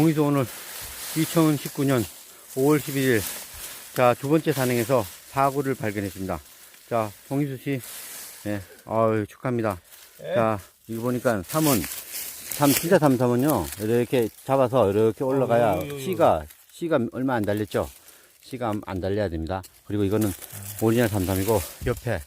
공이수 오늘 2019년 5월 11일 자 두 번째 산행에서 사고를 발견했습니다. 자 공이수 씨, 네, 아유 축하합니다. 예. 자 이거 보니까 삼은 삼 진짜 삼삼은요 이렇게 잡아서 이렇게 올라가야 어. 씨가 씨가 얼마 안 달렸죠. 씨가 안 달려야 됩니다. 그리고 이거는 오리지널 삼삼이고 옆에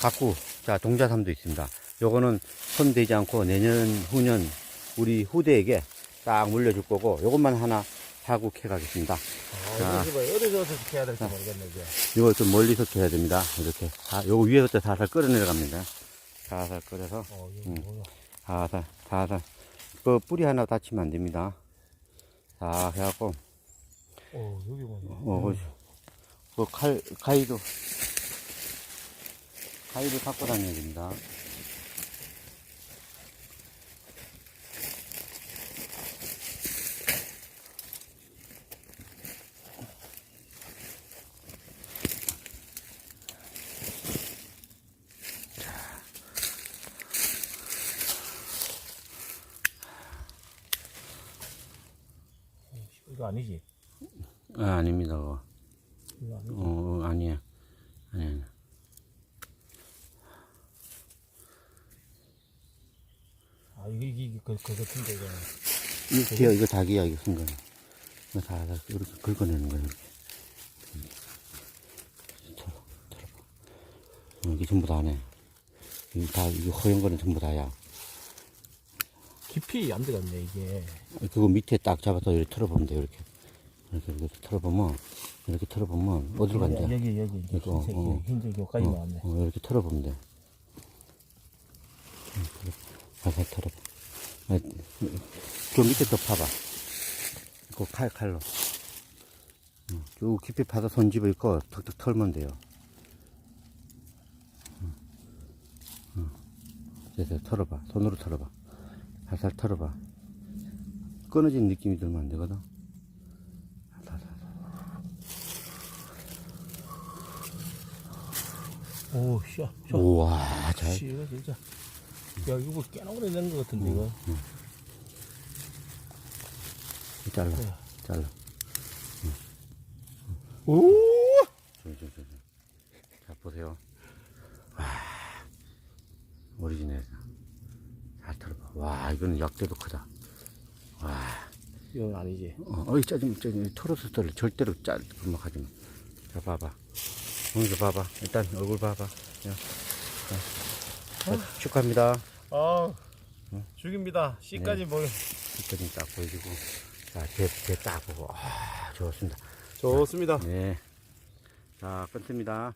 각구 자 동자 삼도 있습니다. 요거는 손 대지 않고 내년 후년 우리 후대에게 딱 물려줄 거고 요것만 하나 사고 캐 가겠습니다. 아, 이거. 어디서 어떻게 해야 될지 모르겠네, 이제. 이거 좀 멀리서 캐야 됩니다. 이렇게 다, 요거 위에서부터 살살 끌어 내려갑니다. 살살 끌어서 어, 이거 음. 뭐야. 살살 살살 그 뿌리 하나 다치면 안 됩니다. 자 해갖고 어, 여기 뭐야. 어, 그 칼, 가위도, 가위도 갖고 다녀야 됩니다. 이거 아니지? 아, 아닙니다, 그거. 이거 아니지? 어, 아니에요. 아니에요. 아, 이거, 이게, 이게, 그, 그 같은데, 이거. 이거 뒤에 이거 닭이야, 이거 쓴 거는. 이거 다, 다 이렇게 긁어내는 거야, 이렇게. 털어, 털어봐. 어, 이게 전부 다네. 이거 다, 이거 허연 거는 전부 다야. 깊이 안 들어갔네, 이게. 그거 밑에 딱 잡아서 이렇게 털어보면 돼, 이렇게. 이렇게, 이렇게 털어보면, 이렇게 털어보면, 어디로 간대? 여기, 여기, 이거, 흰색, 어. 흰색 여기까지 어, 나왔네. 어, 이렇게 털어보면 돼. 살살 털어봐. 아, 저 밑에 더 파봐. 그 칼, 칼로. 응, 쭉 깊이 파서 손 집어 있고 턱턱 털면 돼요. 응, 응. 됐어, 털어봐. 손으로 털어봐. 살살 털어봐. 끊어진 느낌이 들면 안 되거든. 오, 씨. 씨. 우와, 잘. 씨, 이거 진짜. 야, 이거 꽤나 오래된 것 같은데, 이거. 잘라. 네. 잘라. 오! 저기, 저기. 자, 보세요. 와, 오리지널. 와, 이거는 약대도 크다. 와, 이건 아니지. 어, 어이, 짜증, 짜증. 털어서 털어. 절대로 짜, 금방 하지 마. 자, 봐봐. 여기서 봐봐. 일단 얼굴 봐봐. 야. 자, 자, 축하합니다. 아, 죽입니다. 씨까지 뭘. 이까지 딱 보여주고. 자, 제, 제딱 보고. 아, 좋습니다. 좋습니다. 네. 자, 끊습니다.